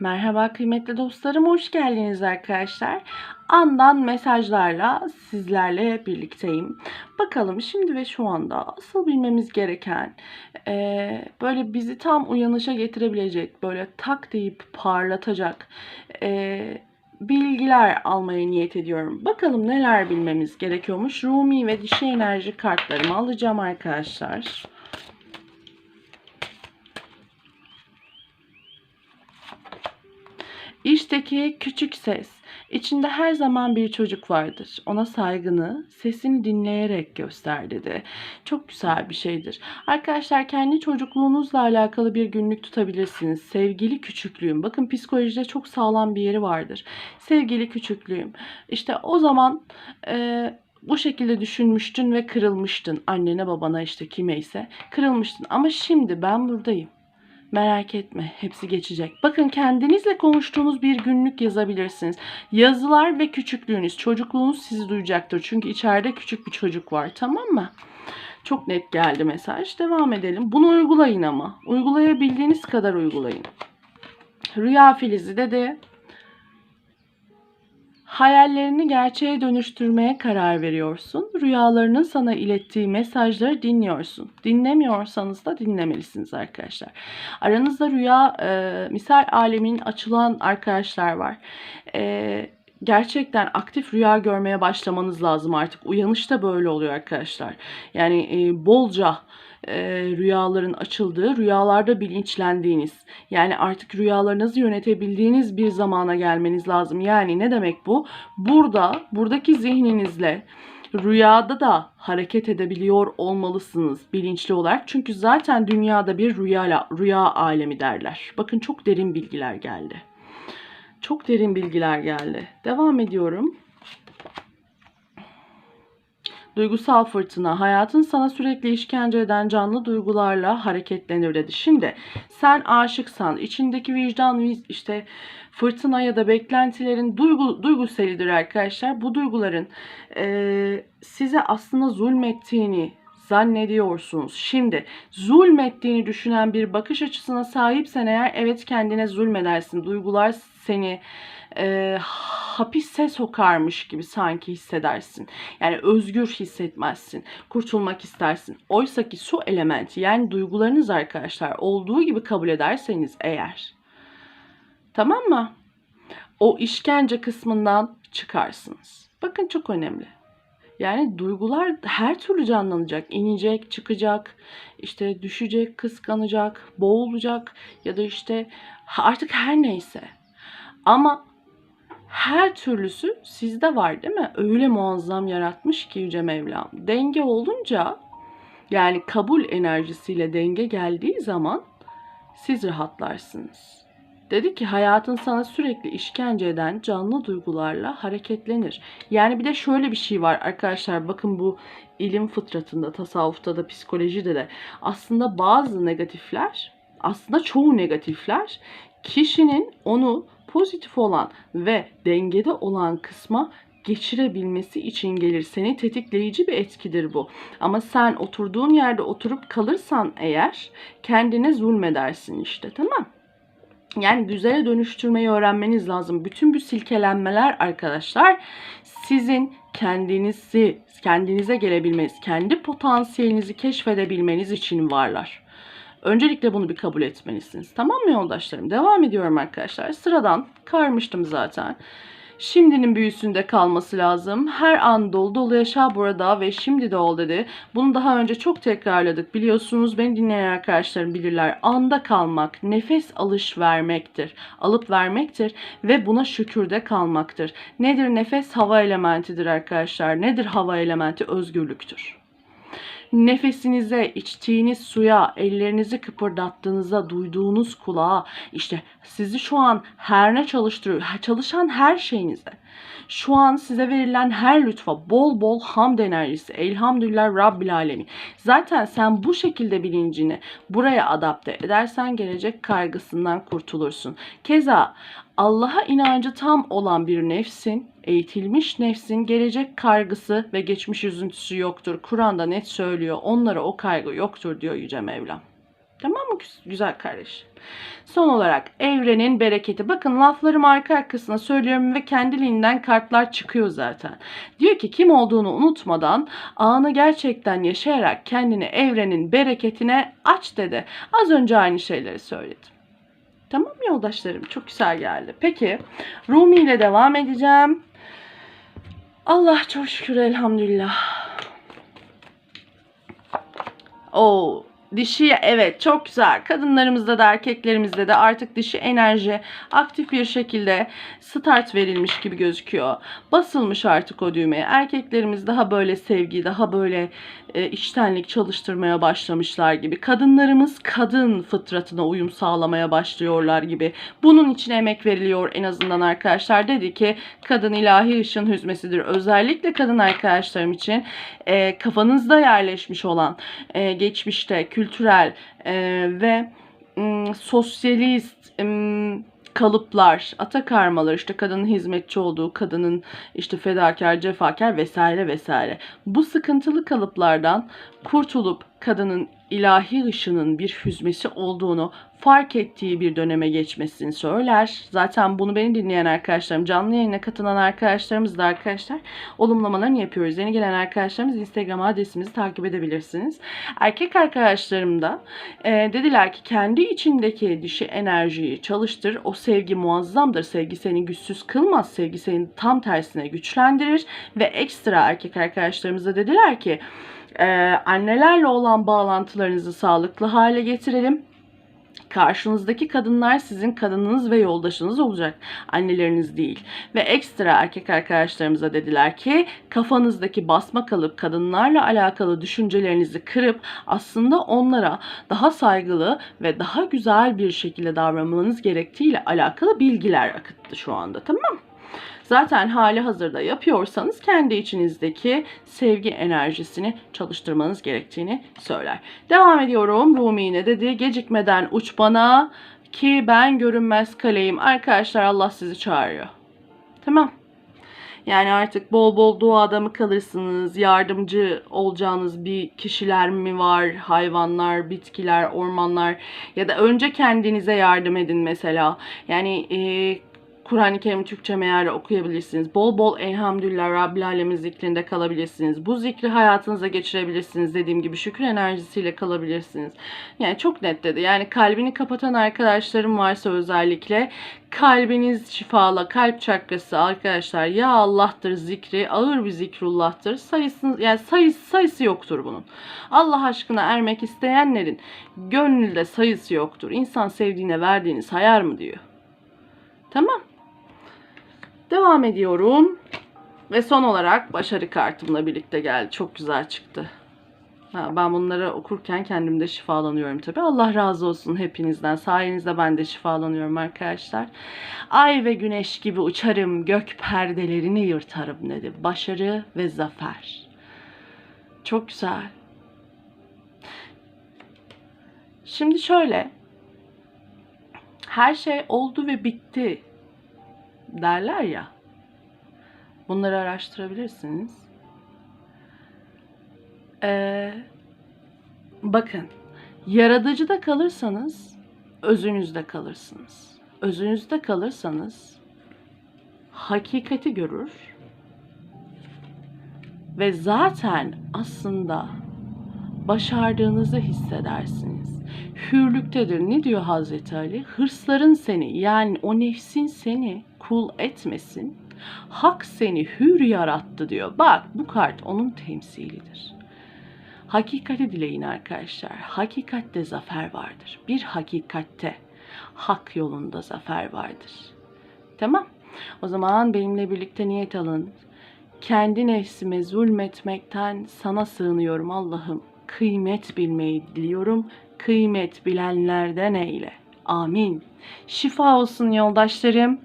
Merhaba kıymetli dostlarım, hoş geldiniz arkadaşlar. Andan mesajlarla sizlerle birlikteyim. Bakalım şimdi ve şu anda asıl bilmemiz gereken, eee, böyle bizi tam uyanışa getirebilecek, böyle tak deyip parlatacak eee, bilgiler almaya niyet ediyorum. Bakalım neler bilmemiz gerekiyormuş. Rumi ve dişi enerji kartlarımı alacağım arkadaşlar. İşteki küçük ses. İçinde her zaman bir çocuk vardır. Ona saygını, sesini dinleyerek göster dedi. Çok güzel bir şeydir. Arkadaşlar kendi çocukluğunuzla alakalı bir günlük tutabilirsiniz. Sevgili küçüklüğüm. Bakın psikolojide çok sağlam bir yeri vardır. Sevgili küçüklüğüm. İşte o zaman e, bu şekilde düşünmüştün ve kırılmıştın. Annene babana işte kimeyse kırılmıştın. Ama şimdi ben buradayım. Merak etme, hepsi geçecek. Bakın kendinizle konuştuğunuz bir günlük yazabilirsiniz. Yazılar ve küçüklüğünüz, çocukluğunuz sizi duyacaktır. Çünkü içeride küçük bir çocuk var, tamam mı? Çok net geldi mesaj. Devam edelim. Bunu uygulayın ama. Uygulayabildiğiniz kadar uygulayın. Rüya filizi dedi. Hayallerini gerçeğe dönüştürmeye karar veriyorsun. Rüyalarının sana ilettiği mesajları dinliyorsun. Dinlemiyorsanız da dinlemelisiniz arkadaşlar. Aranızda rüya e, misal alemin açılan arkadaşlar var. E, gerçekten aktif rüya görmeye başlamanız lazım artık. Uyanışta böyle oluyor arkadaşlar. Yani e, bolca e, rüyaların açıldığı, rüyalarda bilinçlendiğiniz, yani artık rüyalarınızı yönetebildiğiniz bir zamana gelmeniz lazım. Yani ne demek bu? Burada, buradaki zihninizle rüyada da hareket edebiliyor olmalısınız bilinçli olarak. Çünkü zaten dünyada bir rüya, rüya alemi derler. Bakın çok derin bilgiler geldi. Çok derin bilgiler geldi. Devam ediyorum. Duygusal fırtına, hayatın sana sürekli işkence eden canlı duygularla hareketlenir dedi. Şimdi sen aşıksan, içindeki vicdan, işte fırtına ya da beklentilerin duygu, duyguselidir arkadaşlar. Bu duyguların e, size aslında zulmettiğini zannediyorsunuz. Şimdi zulmettiğini düşünen bir bakış açısına sahipsen eğer evet kendine zulmedersin. Duygular seni e, hapise sokarmış gibi sanki hissedersin. Yani özgür hissetmezsin. Kurtulmak istersin. Oysa ki su elementi yani duygularınız arkadaşlar olduğu gibi kabul ederseniz eğer tamam mı? O işkence kısmından çıkarsınız. Bakın çok önemli. Yani duygular her türlü canlanacak. inecek, çıkacak, işte düşecek, kıskanacak, boğulacak ya da işte artık her neyse. Ama her türlüsü sizde var değil mi? Öyle muazzam yaratmış ki Yüce Mevlam. Denge olunca yani kabul enerjisiyle denge geldiği zaman siz rahatlarsınız. Dedi ki hayatın sana sürekli işkence eden canlı duygularla hareketlenir. Yani bir de şöyle bir şey var arkadaşlar bakın bu ilim fıtratında, tasavvufta da, psikolojide de aslında bazı negatifler, aslında çoğu negatifler kişinin onu pozitif olan ve dengede olan kısma geçirebilmesi için gelir. Seni tetikleyici bir etkidir bu. Ama sen oturduğun yerde oturup kalırsan eğer kendine zulmedersin işte tamam yani güzele dönüştürmeyi öğrenmeniz lazım. Bütün bu silkelenmeler arkadaşlar sizin kendinizi kendinize gelebilmeniz, kendi potansiyelinizi keşfedebilmeniz için varlar. Öncelikle bunu bir kabul etmelisiniz. Tamam mı yoldaşlarım? Devam ediyorum arkadaşlar. Sıradan karmıştım zaten. Şimdinin büyüsünde kalması lazım. Her an dolu dolu yaşa burada ve şimdi de ol dedi. Bunu daha önce çok tekrarladık. Biliyorsunuz beni dinleyen arkadaşlarım bilirler. Anda kalmak, nefes alış vermektir. Alıp vermektir ve buna şükürde kalmaktır. Nedir nefes? Hava elementidir arkadaşlar. Nedir hava elementi? Özgürlüktür nefesinize, içtiğiniz suya, ellerinizi kıpırdattığınızda duyduğunuz kulağa, işte sizi şu an her ne çalıştırıyor, çalışan her şeyinize, şu an size verilen her lütfa bol bol hamd enerjisi. Elhamdülillah Rabbil Alemin. Zaten sen bu şekilde bilincini buraya adapte edersen gelecek kaygısından kurtulursun. Keza Allah'a inancı tam olan bir nefsin, eğitilmiş nefsin gelecek kaygısı ve geçmiş üzüntüsü yoktur. Kur'an'da net söylüyor. Onlara o kaygı yoktur diyor Yüce Mevlam. Tamam mı güz- güzel kardeş? Son olarak evrenin bereketi. Bakın laflarımı arka arkasına söylüyorum ve kendiliğinden kartlar çıkıyor zaten. Diyor ki kim olduğunu unutmadan anı gerçekten yaşayarak kendini evrenin bereketine aç dedi. Az önce aynı şeyleri söyledim. Tamam yoldaşlarım? Çok güzel geldi. Peki Rumi ile devam edeceğim. Allah çok şükür elhamdülillah. Oo, dişi evet çok güzel. Kadınlarımızda da erkeklerimizde de artık dişi enerji aktif bir şekilde start verilmiş gibi gözüküyor. Basılmış artık o düğmeye. Erkeklerimiz daha böyle sevgi, daha böyle e, içtenlik çalıştırmaya başlamışlar gibi. Kadınlarımız kadın fıtratına uyum sağlamaya başlıyorlar gibi. Bunun için emek veriliyor en azından arkadaşlar. Dedi ki kadın ilahi ışın hüzmesidir. Özellikle kadın arkadaşlarım için e, kafanızda yerleşmiş olan e, geçmişte kültürel e, ve m, sosyalist m, kalıplar, ata karmalar, işte kadının hizmetçi olduğu, kadının işte fedakar, cefakar vesaire vesaire. Bu sıkıntılı kalıplardan kurtulup kadının ilahi ışının bir hüzmesi olduğunu fark ettiği bir döneme geçmesini söyler. Zaten bunu beni dinleyen arkadaşlarım, canlı yayına katılan arkadaşlarımız da arkadaşlar olumlamalarını yapıyoruz. Yeni gelen arkadaşlarımız Instagram adresimizi takip edebilirsiniz. Erkek arkadaşlarım da e, dediler ki kendi içindeki dişi enerjiyi çalıştır. O sevgi muazzamdır. Sevgi seni güçsüz kılmaz. Sevgi seni tam tersine güçlendirir. Ve ekstra erkek arkadaşlarımız da dediler ki e, annelerle olan bağlantılarınızı sağlıklı hale getirelim. Karşınızdaki kadınlar sizin kadınınız ve yoldaşınız olacak. Anneleriniz değil. Ve ekstra erkek arkadaşlarımıza dediler ki kafanızdaki basma kalıp kadınlarla alakalı düşüncelerinizi kırıp aslında onlara daha saygılı ve daha güzel bir şekilde davranmanız gerektiğiyle alakalı bilgiler akıttı şu anda. Tamam? Zaten hali hazırda yapıyorsanız kendi içinizdeki sevgi enerjisini çalıştırmanız gerektiğini söyler. Devam ediyorum. Rumi ne dedi? Gecikmeden uç bana ki ben görünmez kaleyim. Arkadaşlar Allah sizi çağırıyor. Tamam. Yani artık bol bol doğada mı kalırsınız? Yardımcı olacağınız bir kişiler mi var? Hayvanlar, bitkiler, ormanlar ya da önce kendinize yardım edin mesela. Yani e, Kur'an-ı Kerim Türkçe meali okuyabilirsiniz. Bol bol elhamdülillah Rabbil Alemin zikrinde kalabilirsiniz. Bu zikri hayatınıza geçirebilirsiniz. Dediğim gibi şükür enerjisiyle kalabilirsiniz. Yani çok net dedi. Yani kalbini kapatan arkadaşlarım varsa özellikle kalbiniz şifalı, kalp çakrası arkadaşlar ya Allah'tır zikri, ağır bir zikrullah'tır. Sayısı yani sayısı sayısı yoktur bunun. Allah aşkına ermek isteyenlerin gönlünde sayısı yoktur. İnsan sevdiğine verdiğini sayar mı diyor. Tamam. Devam ediyorum. Ve son olarak başarı kartımla birlikte geldi. Çok güzel çıktı. Ha, ben bunları okurken kendimde şifalanıyorum tabii. Allah razı olsun hepinizden. Sayenizde ben de şifalanıyorum arkadaşlar. Ay ve güneş gibi uçarım, gök perdelerini yırtarım dedi. Başarı ve zafer. Çok güzel. Şimdi şöyle. Her şey oldu ve bitti derler ya. Bunları araştırabilirsiniz. Ee, bakın, yaratıcıda kalırsanız özünüzde kalırsınız. Özünüzde kalırsanız hakikati görür ve zaten aslında başardığınızı hissedersiniz. Hürlüktedir. Ne diyor Hazreti Ali? Hırsların seni yani o nefsin seni kul etmesin. Hak seni hür yarattı diyor. Bak bu kart onun temsilidir. Hakikati dileyin arkadaşlar. Hakikatte zafer vardır. Bir hakikatte hak yolunda zafer vardır. Tamam. O zaman benimle birlikte niyet alın. Kendi nefsime zulmetmekten sana sığınıyorum Allah'ım. Kıymet bilmeyi diliyorum. Kıymet bilenlerden eyle. Amin. Şifa olsun yoldaşlarım.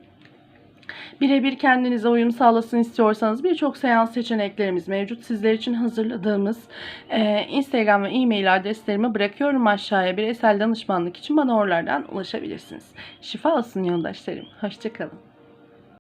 Birebir kendinize uyum sağlasın istiyorsanız birçok seans seçeneklerimiz mevcut. Sizler için hazırladığımız e, Instagram ve e-mail adreslerimi bırakıyorum aşağıya. Bireysel danışmanlık için bana oralardan ulaşabilirsiniz. Şifa olsun yoldaşlarım. Hoşçakalın.